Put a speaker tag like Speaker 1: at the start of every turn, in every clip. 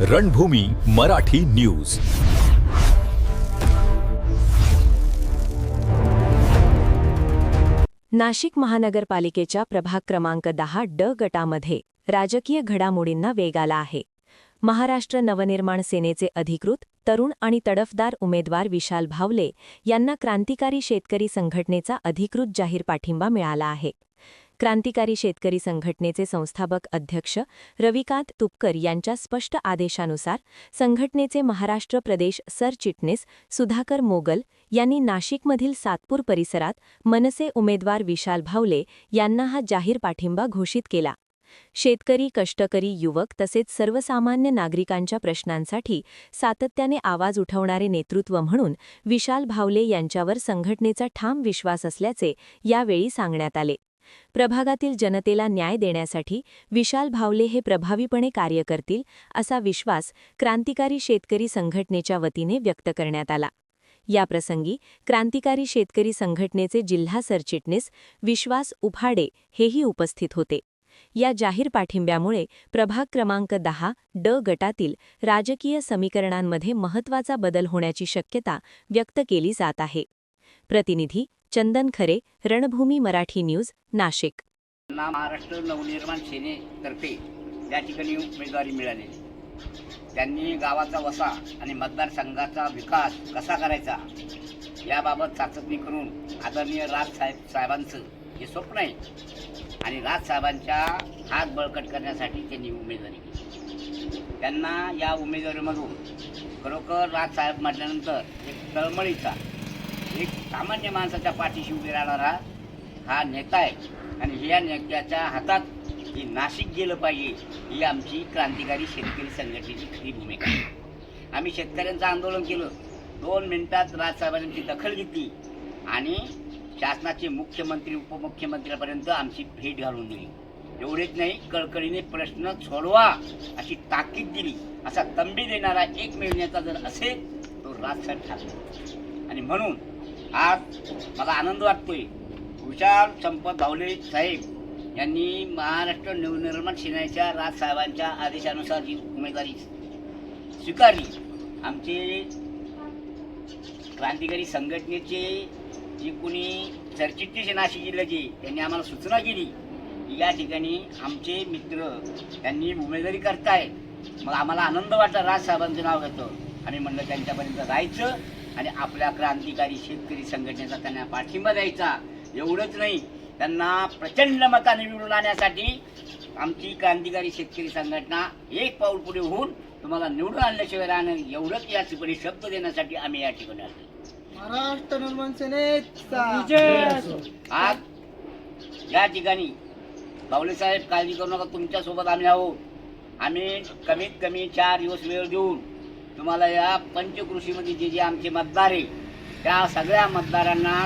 Speaker 1: रणभूमी Marathi news.
Speaker 2: Nashik महानगरपालिकेच्या प्रभाग क्रमांक दहा ड गटामध्ये राजकीय घडामोडींना वेग आला आहे. महाराष्ट्र नवनिर्माण सेनेचे अधिकृत तरुण आणि तडफदार उमेदवार विशाल भावले यांना क्रांतिकारी शेतकरी संघटनेचा अधिकृत जाहीर पाठिंबा मिळाला आहे. क्रांतिकारी शेतकरी संघटनेचे संस्थापक अध्यक्ष रविकांत तुपकर यांच्या स्पष्ट आदेशानुसार संघटनेचे महाराष्ट्र प्रदेश सरचिटणीस सुधाकर मोगल यांनी नाशिकमधील सातपूर परिसरात मनसे उमेदवार विशाल भावले यांना हा जाहीर पाठिंबा घोषित केला. शेतकरी कष्टकरी युवक तसेच सर्वसामान्य नागरिकांच्या प्रश्नांसाठी सातत्याने आवाज उठवणारे नेतृत्व म्हणून विशाल भावले यांच्यावर संघटनेचा ठाम विश्वास असल्याचे यावेळी सांगण्यात आले. प्रभागातील जनतेला न्याय देण्यासाठी विशाल भावले हे प्रभावीपणे कार्य करतील असा विश्वास क्रांतिकारी शेतकरी संघटनेच्या वतीने व्यक्त करण्यात आला. याप्रसंगी क्रांतिकारी शेतकरी संघटनेचे जिल्हा सरचिटणीस विश्वास उफाडे हेही उपस्थित होते. या जाहीर पाठिंब्यामुळे प्रभाग क्रमांक दहा ड गटातील राजकीय समीकरणांमध्ये महत्त्वाचा बदल होण्याची शक्यता व्यक्त केली जात आहे. प्रतिनिधी चंदन खरे रणभूमी मराठी न्यूज नाशिक.
Speaker 3: महाराष्ट्र नवनिर्माण सेनेतर्फे या ठिकाणी उमेदवारी मिळालेली त्यांनी गावाचा वसा आणि मतदारसंघाचा विकास कसा करायचा याबाबत चाचपणी करून आदरणीय राज साहेब साहेबांचं हे स्वप्न आहे. आणि राज साहेबांच्या हात बळकट करण्यासाठी त्यांनी उमेदवारी केली. त्यांना या उमेदवारीमधून खरोखर राज साहेब म्हटल्यानंतर एक तळमळीचा एक सामान्य माणसाच्या पाठीशी उभे राहणारा हा नेता आहे. आणि या नेत्याच्या हातात ही नाशिक गेलं पाहिजे ही आमची क्रांतिकारी शेतकरी संघटनेची खरी भूमिका आहे. आम्ही शेतकऱ्यांचं आंदोलन केलं. दोन मिनिटात राजसाहेबांची दखल घेतली आणि शासनाचे मुख्यमंत्री उपमुख्यमंत्र्यापर्यंत आमची भेट घालून दिली. एवढेच नाही कळकळीने प्रश्न सोडवा अशी ताकीद दिली. असा तंबी देणारा एक महिन्याचा जर असेल तो राजसाहेब ठाकरे. आणि म्हणून आज मला आनंद वाटतोय. विशाल संपत भावले साहेब यांनी महाराष्ट्र नवनिर्माण सेनेच्या राजसाहेबांच्या आदेशानुसार ही उमेदवारी स्वीकारली. आमचे क्रांतिकारी संघटनेचे जे कोणी सरचिटणीस नाशिक जिल्ह्याचे त्यांनी आम्हाला सूचना केली. की या ठिकाणी आमचे मित्र त्यांनी उमेदवारी करतायत. मग आम्हाला आनंद वाटला राजसाहेबांचं नाव घेतो आम्ही म्हणलं त्यांच्यापर्यंत जायचं. आणि आपल्या क्रांतिकारी शेतकरी संघटनेचा त्यांना पाठिंबा द्यायचा. एवढंच नाही त्यांना प्रचंड मताने निवडून आणण्यासाठी आमची क्रांतिकारी शेतकरी संघटना एक पाऊल पुढे होऊन तुम्हाला निवडून आणल्याशिवाय राहणं एवढंच या ठिकाणी शब्द देण्यासाठी आम्ही या ठिकाणी आलो.
Speaker 4: महाराष्ट्र निर्माण
Speaker 3: आज या ठिकाणी बावले साहेब काळजी करू नका तुमच्यासोबत आम्ही आहोत. आम्ही कमीत कमी चार दिवस वेळ देऊन तुम्हाला या पंचकृषीमध्ये जे जे आमचे मतदार आहे त्या सगळ्या मतदारांना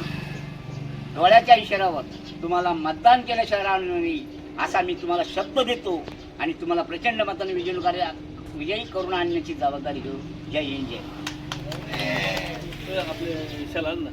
Speaker 3: डोळ्याच्या इशाऱ्यावर तुम्हाला मतदान केल्याशिवाय राहणार नाही असा मी तुम्हाला शब्द देतो आणि तुम्हाला प्रचंड मताने विजयी कार्य विजयी करून आणण्याची जबाबदारी घेऊ जय हिंद जय
Speaker 5: आपले विशाल ना?